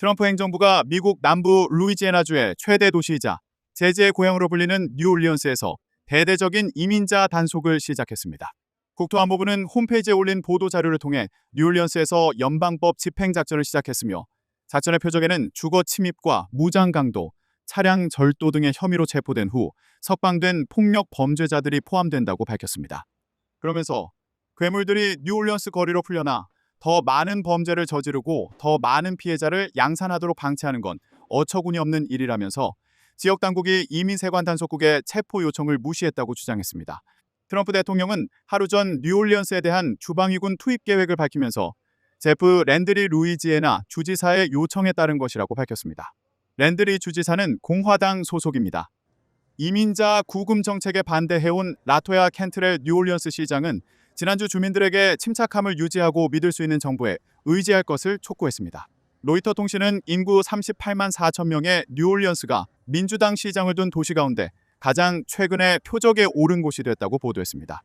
트럼프 행정부가 미국 남부 루이지애나주의 최대 도시이자 제재의 고향으로 불리는 뉴올리언스에서 대대적인 이민자 단속을 시작했습니다. 국토안보부는 홈페이지에 올린 보도 자료를 통해 뉴올리언스에서 연방법 집행 작전을 시작했으며 작전의 표적에는 주거 침입과 무장 강도, 차량 절도 등의 혐의로 체포된 후 석방된 폭력 범죄자들이 포함된다고 밝혔습니다. 그러면서 괴물들이 뉴올리언스 거리로 풀려나 더 많은 범죄를 저지르고 더 많은 피해자를 양산하도록 방치하는 건 어처구니 없는 일이라면서 지역 당국이 이민 세관 단속국의 체포 요청을 무시했다고 주장했습니다. 트럼프 대통령은 하루 전 뉴올리언스에 대한 주방위군 투입 계획을 밝히면서 제프 랜드리 루이지애나 주지사의 요청에 따른 것이라고 밝혔습니다. 랜드리 주지사는 공화당 소속입니다. 이민자 구금 정책에 반대해온 라토야 캔트렐 뉴올리언스 시장은 지난주 주민들에게 침착함을 유지하고 믿을 수 있는 정부에 의지할 것을 촉구했습니다. 로이터 통신은 인구 38만 4천 명의 뉴올리언스가 민주당 시장을 둔 도시 가운데 가장 최근에 표적에 오른 곳이 됐다고 보도했습니다.